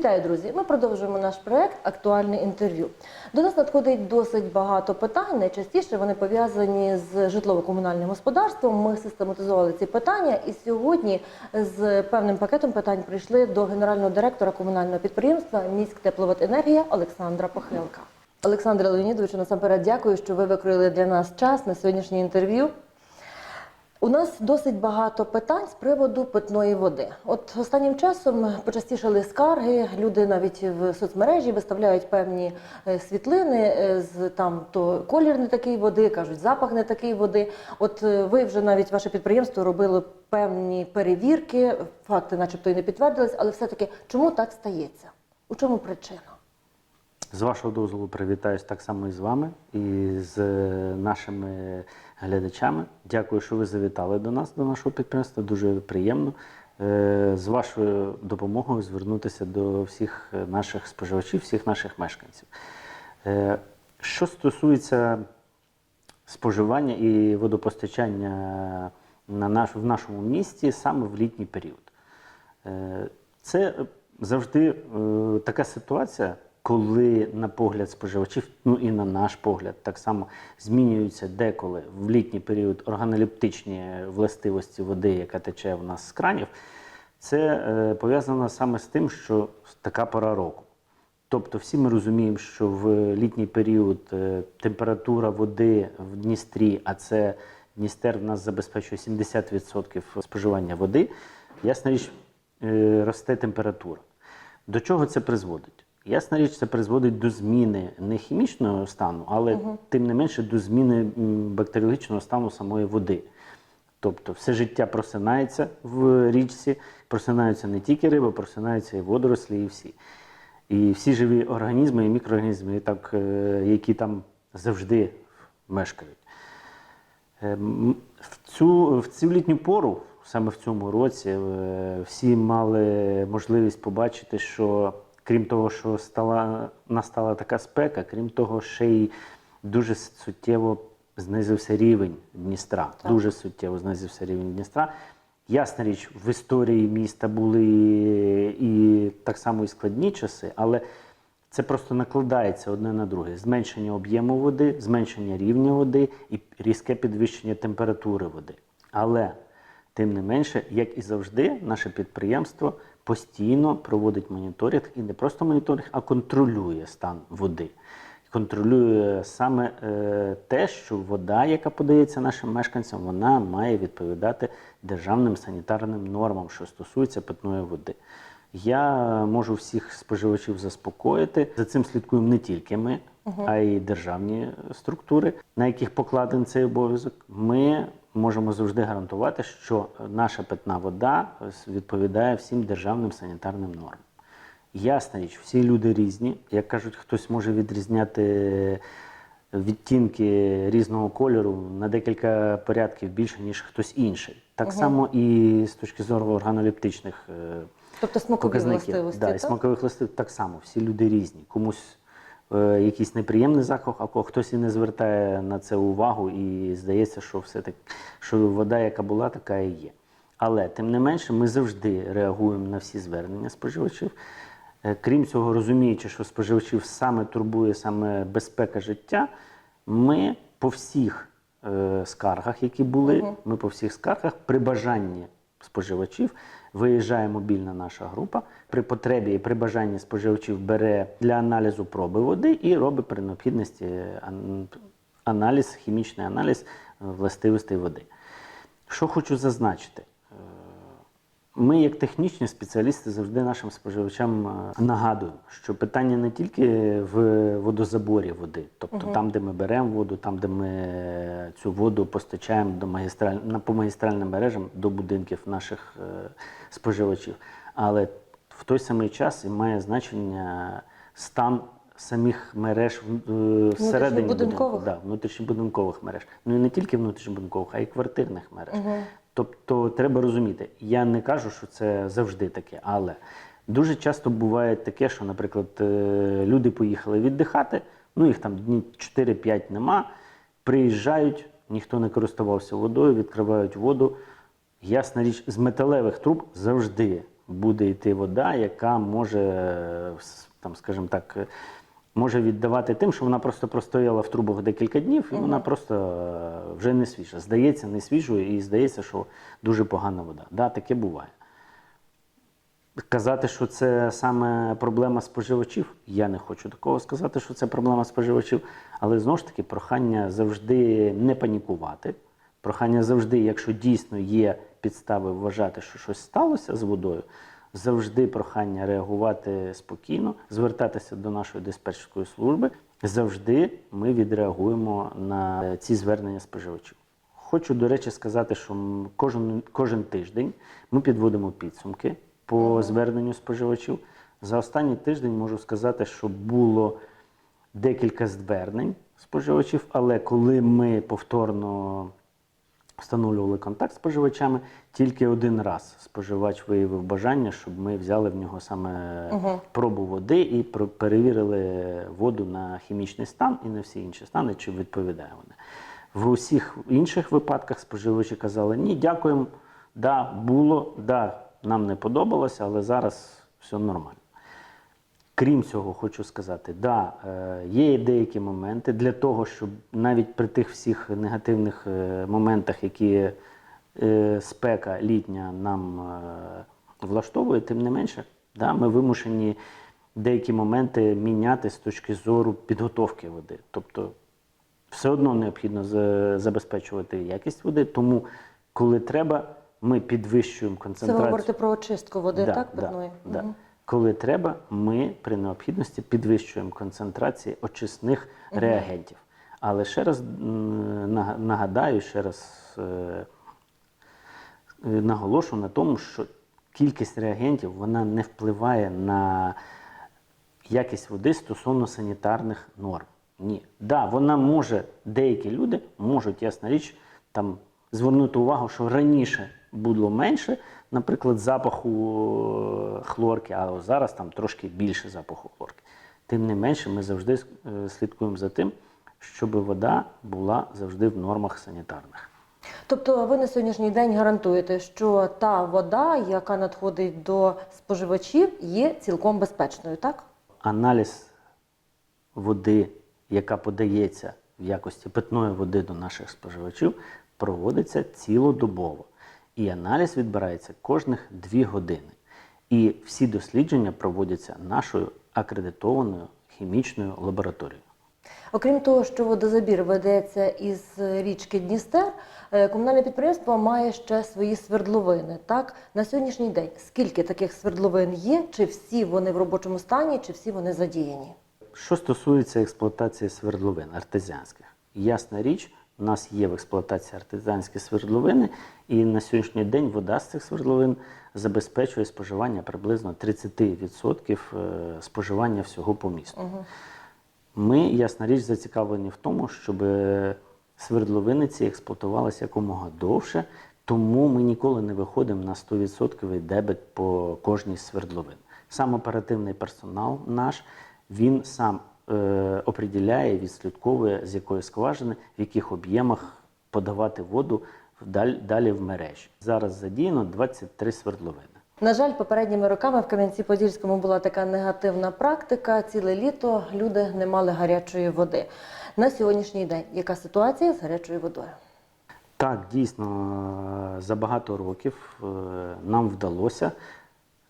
Вітаю, друзі! Ми продовжуємо наш проект Актуальне інтерв'ю. До нас надходить досить багато питань. Найчастіше вони пов'язані з житлово-комунальним господарством. Ми систематизували ці питання, і сьогодні з певним пакетом питань прийшли до генерального директора комунального підприємства Міськ Тепловоденергія Олександра Похилка. Олександре Леонідовичу, насамперед дякую, що ви викроїли для нас час на сьогоднішнє інтерв'ю. У нас досить багато питань з приводу питної води. От останнім часом почастішали скарги. Люди навіть в соцмережі виставляють певні е, світлини е, з там то колір не такий води, кажуть, запах не такий води. От е, ви вже навіть ваше підприємство робило певні перевірки, факти, начебто, і не підтвердились, але все-таки чому так стається? У чому причина? З вашого дозволу привітаюсь так само і з вами, і з нашими глядачами. Дякую, що ви завітали до нас, до нашого підприємства. Дуже приємно е, з вашою допомогою звернутися до всіх наших споживачів, всіх наших мешканців. Е, Що стосується споживання і водопостачання на наш, в нашому місті саме в літній період. Е, Це завжди така ситуація, коли на погляд споживачів, ну і на наш погляд, так само змінюються деколи в літній період органолептичні властивості води, яка тече в нас з кранів. Це е, пов'язано саме з тим, що така пора року. Тобто всі ми розуміємо, що в літній період е, температура води в Дністрі, а це Дністер в нас забезпечує 70% споживання води, ясна річ, е, росте температура. До чого це призводить? Ясна річ, це призводить до зміни не хімічного стану, але тим не менше до зміни бактеріологічного стану самої води. Тобто все життя просинається в річці, просинаються не тільки риби, просинаються і водорослі, і всі. І всі живі організми і мікроорганізми, і так, е, які там завжди мешкають. Е, В цю, в цю літню пору, саме в цьому році, е, всі мали можливість побачити, що крім того, що стала, настала така спека, крім того, ще й дуже суттєво знизився рівень Дністра. Дуже суттєво знизився рівень Дністра. Ясна річ, в історії міста були і так само і складні часи, але це просто накладається одне на друге. Зменшення об'єму води, зменшення рівня води і різке підвищення температури води. Але тим не менше, як і завжди, наше підприємство постійно проводить моніторинг і не просто моніторинг, а контролює стан води. Контролює саме е, те, що вода, яка подається нашим мешканцям, вона має відповідати державним санітарним нормам, що стосується питної води. Я можу всіх споживачів заспокоїти. За цим слідкуємо не тільки ми, а й державні структури, на яких покладений цей обов'язок. Ми можемо завжди гарантувати, що наша питна вода відповідає всім державним санітарним нормам. Ясна річ, всі люди різні. Як кажуть, хтось може відрізняти відтінки різного кольору на декілька порядків більше, ніж хтось інший. Так само і з точки зору органолептичних е, Тобто смакові показників. властивості, Да, і так? смакових властивостей так само. Всі люди різні. Комусь якийсь неприємний запах, а хтось і не звертає на це увагу, і здається, що все так, що вода, яка була, така і є. Але тим не менше, ми завжди реагуємо на всі звернення споживачів. Е, Крім цього, розуміючи, що споживачів саме турбує саме безпека життя, ми по всіх е, скаргах, які були, ми по всіх скаргах при бажанні споживачів виїжджає мобільна наша група. При потребі і при бажанні споживачів бере для аналізу проби води і робить при необхідності аналіз, хімічний аналіз е, властивостей води. Що хочу зазначити. Ми, як технічні спеціалісти, завжди нашим споживачам е, нагадуємо, що питання не тільки в водозаборі води, тобто там, де ми беремо воду, там, де ми цю воду постачаємо до магістраль... по магістральним мережам до будинків наших е, споживачів. Але в той самий час і має значення стан самих мереж е, всередині будинку. Да, внутрішньобудинкових мереж. Ну і не тільки внутрішньобудинкових, а й квартирних мереж. Тобто треба розуміти, я не кажу, що це завжди таке, але дуже часто буває таке, що, наприклад, е, люди поїхали віддихати, ну їх там дні 4-5 нема, приїжджають, ніхто не користувався водою, відкривають воду. Ясна річ, з металевих труб завжди буде йти вода, яка може, е, там, скажімо так, е, може віддавати тим, що вона просто простояла в трубах декілька днів, і вона просто е, вже не свіжа. Здається, не свіжою, і здається, що дуже погана вода. Да, таке буває. Казати, що це саме проблема споживачів, я не хочу такого сказати, що це проблема споживачів. Але знову ж таки, прохання завжди не панікувати. Прохання завжди, якщо дійсно є підстави вважати, що щось сталося з водою, завжди прохання реагувати спокійно, звертатися до нашої диспетчерської служби. Завжди ми відреагуємо на ці звернення споживачів. Хочу, до речі, сказати, що кожен, кожен тиждень ми підводимо підсумки по зверненню споживачів. За останній тиждень можу сказати, що було декілька звернень споживачів, але коли ми повторно встановлювали контакт з споживачами, тільки один раз споживач виявив бажання, щоб ми взяли в нього саме пробу води і перевірили воду на хімічний стан і на всі інші стани, чи відповідає вона. В усіх інших випадках споживачі казали: ні, дякуємо, да, було, да, нам не подобалося, але зараз все нормально. Крім цього, хочу сказати, да, е, є деякі моменти для того, щоб навіть при тих всіх негативних е, моментах, які е, спека літня нам влаштовує, тим не менше, да, ми вимушені деякі моменти міняти з точки зору підготовки води. Тобто все одно необхідно забезпечувати якість води, тому коли треба, ми підвищуємо концентрацію. Це ви говорите про очистку води, Да, так, да, питної? да. Коли треба, ми при необхідності підвищуємо концентрації очисних реагентів. Але ще раз нагадаю, ще раз е, е, наголошу на тому, що кількість реагентів вона не впливає на якість води стосовно санітарних норм. Ні. Да, вона може, деякі люди можуть, ясна річ, там звернути увагу, що раніше було менше, наприклад, запаху е, хлорки, а зараз там трошки більше запаху хлорки. Тим не менше, ми завжди е, слідкуємо за тим, щоб вода була завжди в нормах санітарних. Тобто ви на сьогоднішній день гарантуєте, що та вода, яка надходить до споживачів, є цілком безпечною, так? аналіз води, яка подається в якості питної води до наших споживачів, проводиться цілодобово. І аналіз відбирається кожних дві години. І всі дослідження проводяться нашою акредитованою хімічною лабораторією. Окрім того, що водозабір ведеться із річки Дністер, е, комунальне підприємство має ще свої свердловини. Так на сьогоднішній день скільки таких свердловин є? Чи всі вони в робочому стані, чи всі вони задіяні? Що стосується експлуатації свердловин артезіанських, ясна річ, у нас є в експлуатації артезіанські свердловини, і на сьогоднішній день вода з цих свердловин забезпечує споживання приблизно 30% е, споживання всього по місту. Ми, ясна річ, зацікавлені в тому, щоб свердловини ці експлуатувалися якомога довше, тому ми ніколи не виходимо на 100% дебет по кожній свердловин. Сам оперативний персонал наш, він сам е, оприділяє, відслідковує, з якої скважини, в яких об'ємах подавати воду далі в мережі. Зараз задіяно 23 свердловини. На жаль, попередніми роками в Кам'янці-Подільському була така негативна практика. Ціле літо люди не мали гарячої води. На сьогоднішній день яка ситуація з гарячою водою? Так, дійсно, за багато років е, нам вдалося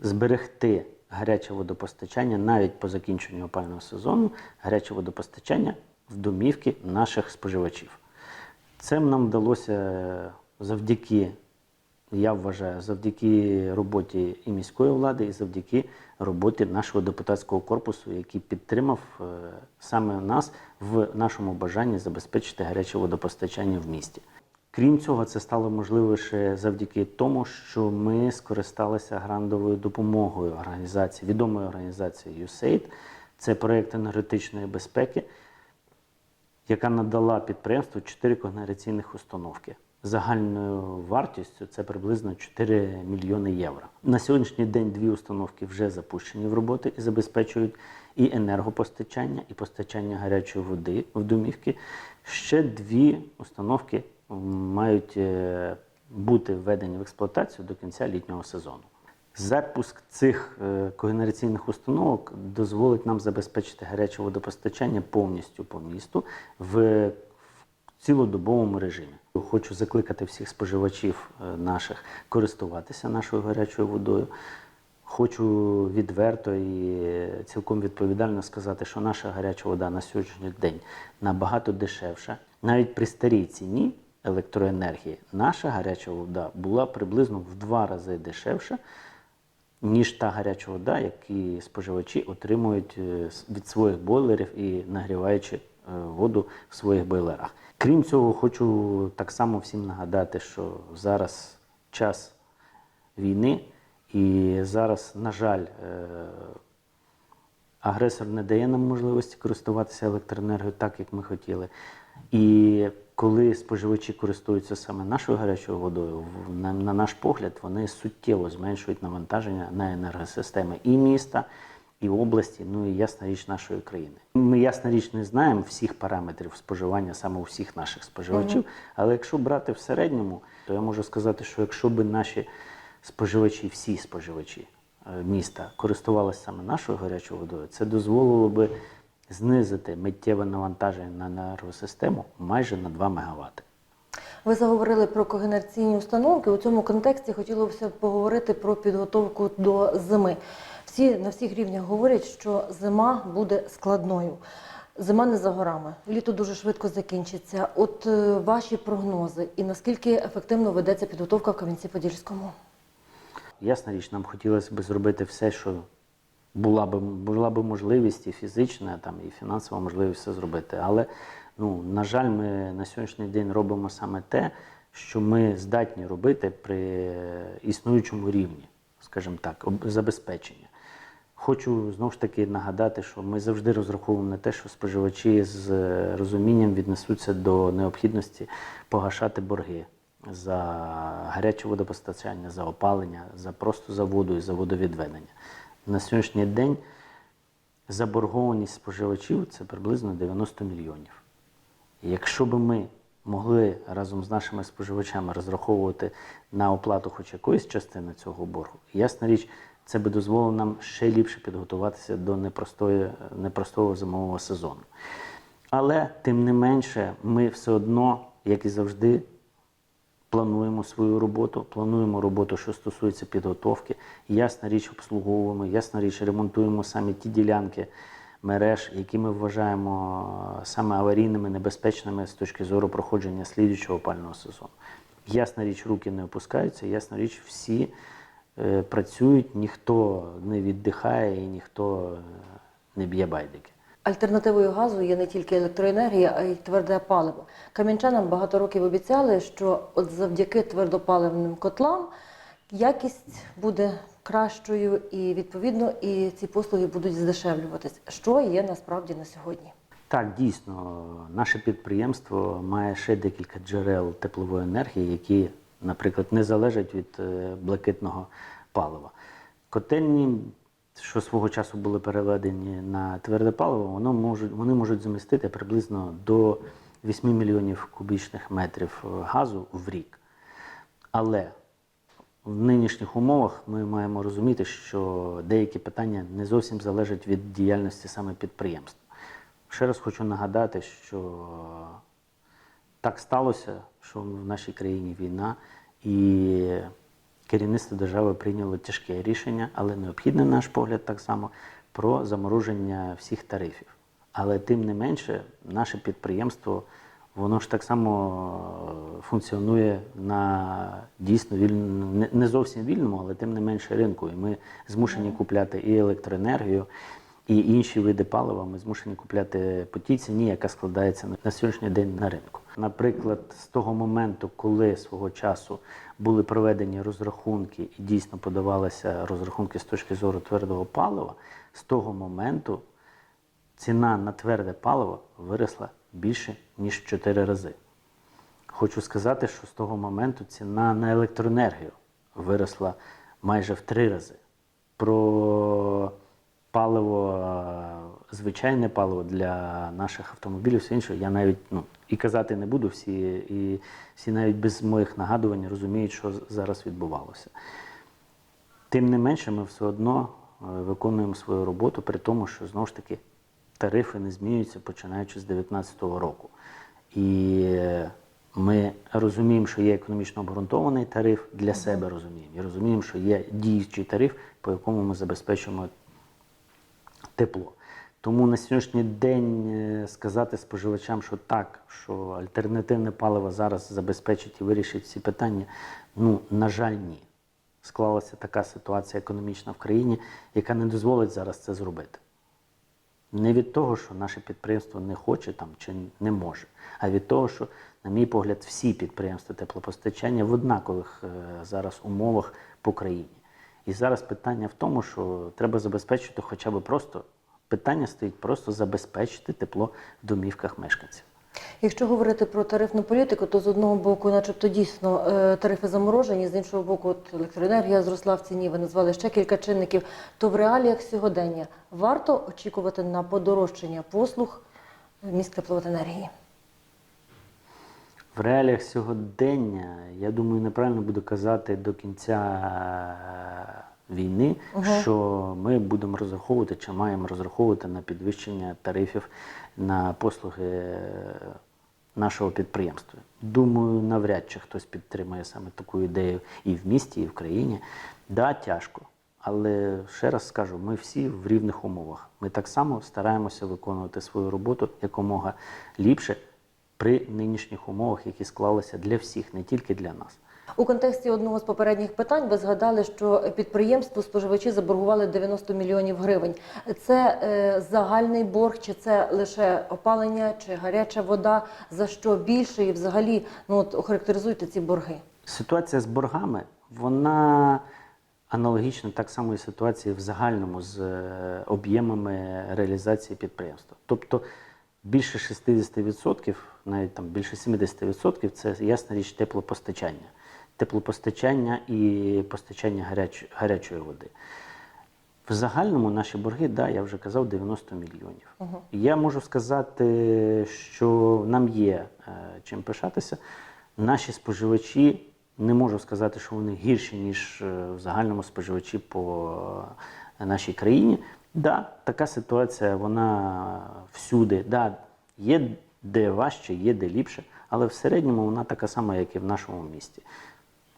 зберегти гаряче водопостачання навіть по закінченню опального сезону, гаряче водопостачання в домівки наших споживачів. Це нам вдалося завдяки, я вважаю, завдяки роботі і міської влади, і завдяки роботі нашого депутатського корпусу, який підтримав е, саме нас в нашому бажанні забезпечити гаряче водопостачання в місті. Крім цього, це стало можливо ще завдяки тому, що ми скористалися грандовою допомогою організації, відомої організації USAID. Це проєкт енергетичної безпеки, яка надала підприємству 4 когенераційних установки. Загальною вартістю це приблизно 4 мільйони євро. На сьогоднішній день дві установки вже запущені в роботи і забезпечують і енергопостачання, і постачання гарячої води в домівки. Ще дві установки мають е, бути введені в експлуатацію до кінця літнього сезону. Запуск цих е, когенераційних установок дозволить нам забезпечити гаряче водопостачання повністю по місту в цілодобовому режимі. Хочу закликати всіх споживачів е, наших користуватися нашою гарячою водою. Хочу відверто і цілком відповідально сказати, що наша гаряча вода на сьогоднішній день набагато дешевша. Навіть при старій ціні електроенергії наша гаряча вода була приблизно в два рази дешевша, ніж та гаряча вода, яку споживачі отримують е, від своїх бойлерів і нагріваючи е, воду в своїх бойлерах. Крім цього, хочу так само всім нагадати, що зараз час війни, і зараз, на жаль, е, агресор не дає нам можливості користуватися електроенергією так, як ми хотіли. І коли споживачі користуються саме нашою гарячою водою, на, на наш погляд, вони суттєво зменшують навантаження на енергосистеми і міста, і області, ну і ясна річ нашої країни. Ми ясна річ не знаємо всіх параметрів споживання саме у всіх наших споживачів, але якщо брати в середньому, то я можу сказати, що якщо б наші споживачі, всі споживачі е, міста користувалися саме нашою гарячою водою, це дозволило би знизити миттєве навантаження на енергосистему майже на 2 МВт. Ви заговорили про когенераційні установки. У цьому контексті хотілося б поговорити про підготовку до зими. Всі на всіх рівнях говорять, що зима буде складною. Зима не за горами, літо дуже швидко закінчиться. От е, ваші прогнози і наскільки ефективно ведеться підготовка в Кам'янці-Подільському? Ясна річ, нам хотілося б зробити все, що була б, була б можливість і фізична, там, і фінансова можливість все зробити. Але, ну, на жаль, ми на сьогоднішній день робимо саме те, що ми здатні робити при існуючому рівні, скажімо так, забезпечення. Хочу знову ж таки нагадати, що ми завжди розраховуємо на те, що споживачі з е, розумінням віднесуться до необхідності погашати борги за гаряче водопостачання, за опалення, за просто за воду і за водовідведення. На сьогоднішній день заборгованість споживачів це приблизно 90 мільйонів. І Якщо б ми могли разом з нашими споживачами розраховувати на оплату хоч якоїсь частини цього боргу, ясна річ, це би дозволило нам ще ліпше підготуватися до непростої, непростого зимового сезону. Але тим не менше, ми все одно, як і завжди, плануємо свою роботу, плануємо роботу, що стосується підготовки. Ясна річ, обслуговуємо, ясна річ, ремонтуємо саме ті ділянки мереж, які ми вважаємо е, саме аварійними, небезпечними з точки зору проходження слідчого опального сезону. Ясна річ, руки не опускаються, ясна річ, всі е, працюють, ніхто не віддихає і ніхто е, не б'є байдики. Альтернативою газу є не тільки електроенергія, а й тверде паливо. Кам'янчанам багато років обіцяли, що от завдяки твердопаливним котлам якість буде кращою і відповідно і ці послуги будуть здешевлюватись. Що є насправді на сьогодні? Так, дійсно, наше підприємство має ще декілька джерел теплової енергії, які, наприклад, не залежать від е, блакитного палива. Котельні, що свого часу були переведені на тверде паливо, воно можуть, вони можуть замістити приблизно до 8 мільйонів кубічних метрів е, газу в рік. Але в нинішніх умовах ми маємо розуміти, що деякі питання не зовсім залежать від діяльності саме підприємства. Ще раз хочу нагадати, що так сталося, що в нашій країні війна, і керівництво держави прийняло тяжке рішення, але необхідне, на наш погляд, так само про замороження всіх тарифів. Але тим не менше, наше підприємство, воно ж так само е, функціонує на дійсно вільному, не- не зовсім вільному, але тим не менше ринку. І ми змушені купляти і електроенергію, і інші види палива ми змушені купляти по тій ціні, яка складається на- сьогоднішній день на ринку. Наприклад, з того моменту, коли свого часу були проведені розрахунки і дійсно подавалися розрахунки з точки зору твердого палива, з того моменту ціна на тверде паливо виросла більше ніж в 4 рази. Хочу сказати, що з того моменту ціна на електроенергію виросла майже в три рази. Про паливо, е, звичайне паливо для наших автомобілів, все інше, я навіть ну, і казати не буду, всі, і всі навіть без моїх нагадувань розуміють, що зараз відбувалося. Тим не менше, ми все одно е, виконуємо свою роботу, при тому, що знову ж таки тарифи не змінюються починаючи з 2019 року. І е, ми розуміємо, що є економічно обґрунтований тариф для себе розуміємо. І розуміємо, що є діючий тариф, по якому ми забезпечуємо тепло. Тому на сьогоднішній день е, сказати споживачам, що так, що альтернативне паливо зараз забезпечить і вирішить всі питання, ну, на жаль, ні. Склалася така ситуація економічна в країні, яка не дозволить зараз це зробити. Не від того, що наше підприємство не хоче там чи не може, а від того, що, на мій погляд, всі підприємства теплопостачання в однакових е, зараз умовах по країні. І зараз питання в тому, що треба забезпечити хоча б просто питання стоїть просто забезпечити тепло в домівках мешканців. Якщо говорити про тарифну політику, то з одного боку, начебто дійсно е, тарифи заморожені, з іншого боку, от електроенергія зросла в ціні, ви назвали ще кілька чинників. То в реаліях сьогодення варто очікувати на подорожчання послуг міст тепловоденергії? В реаліях сьогодення, я думаю, неправильно буду казати до кінця е, війни, що ми будемо розраховувати чи маємо розраховувати на підвищення тарифів на послуги е, нашого підприємства. Думаю, навряд чи хтось підтримує саме таку ідею і в місті, і в країні. Да, тяжко. Але ще раз скажу, ми всі в рівних умовах. Ми так само стараємося виконувати свою роботу якомога ліпше при нинішніх умовах, які склалися для всіх, не тільки для нас. У контексті одного з попередніх питань ви згадали, що підприємству споживачі заборгували 90 мільйонів гривень. Це е, загальний борг, чи це лише опалення, чи гаряча вода? За що більше? І взагалі ну от охарактеризуйте ці борги. Ситуація з боргами, вона аналогічна так само і ситуації в загальному з е, об'ємами реалізації підприємства. Тобто більше 60%, навіть там більше 70% це ясна річ теплопостачання. Теплопостачання і постачання гаряч, гарячої води. В загальному наші борги, да, я вже казав, 90 мільйонів. Я можу сказати, що нам є е, чим пишатися. Наші споживачі не можу сказати, що вони гірші, ніж е, в загальному споживачі по е, нашій країні. Да, така ситуація, вона всюди. Да, є де важче, є де ліпше, але в середньому вона така сама, як і в нашому місті.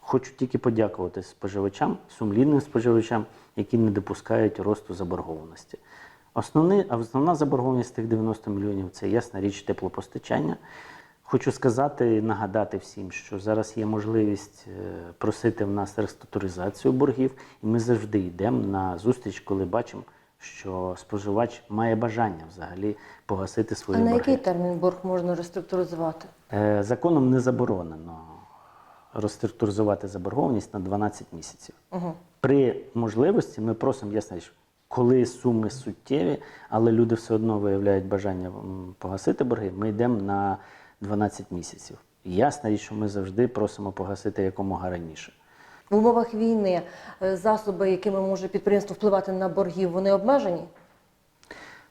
Хочу тільки подякувати споживачам, сумлінним споживачам, які не допускають росту заборгованості. Основний, основна заборгованість тих 90 мільйонів це ясна річ теплопостачання. Хочу сказати і нагадати всім, що зараз є можливість е, просити в нас реструктуризацію боргів, і ми завжди йдемо на зустріч, коли бачимо, що споживач має бажання взагалі погасити А свої на борги. який термін борг можна реструктуризувати? Е, Законом не заборонено реструктуризувати заборгованість на 12 місяців. Угу. При можливості ми просимо, ясна річ, коли суми суттєві, але люди все одно виявляють бажання погасити борги, ми йдемо на 12 місяців. Ясна річ, що ми завжди просимо погасити якомога раніше. В умовах війни е, засоби, якими може підприємство впливати на боргів, вони обмежені?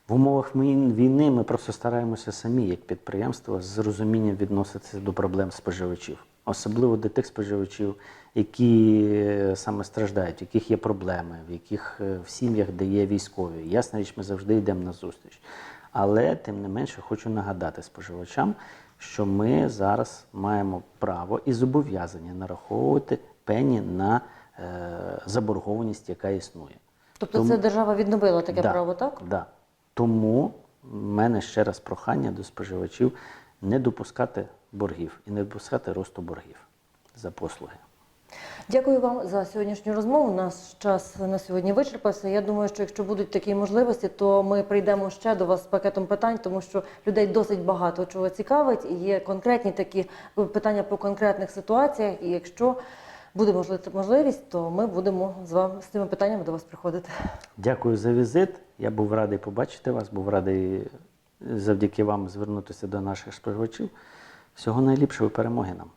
В умовах війни ми просто стараємося самі, як підприємство, з розумінням відноситися до проблем споживачів, особливо до тих споживачів, які е, саме страждають, в яких є проблеми, в яких е, в сім'ях, де є військові. Ясна річ, ми завжди йдемо на зустріч. Але тим не менше хочу нагадати споживачам, що ми зараз маємо право і зобов'язання нараховувати пені на е, заборгованість, яка існує. Тобто Тому- це держава відновила таке Да, право, так? Да. Тому в мене ще раз прохання до споживачів не допускати боргів і не допускати росту боргів за послуги. Дякую вам за сьогоднішню розмову. Наш час на сьогодні вичерпався. Я думаю, що якщо будуть такі можливості, то ми прийдемо ще до вас з пакетом питань, тому що людей досить багато чого цікавить, і є конкретні такі питання по конкретних ситуаціях. І якщо буде можли- можливість, то ми будемо з вами з цими питаннями до вас приходити. Дякую за візит. Я був радий побачити вас, був радий завдяки вам звернутися до наших споживачів. Всього найліпшого перемоги нам.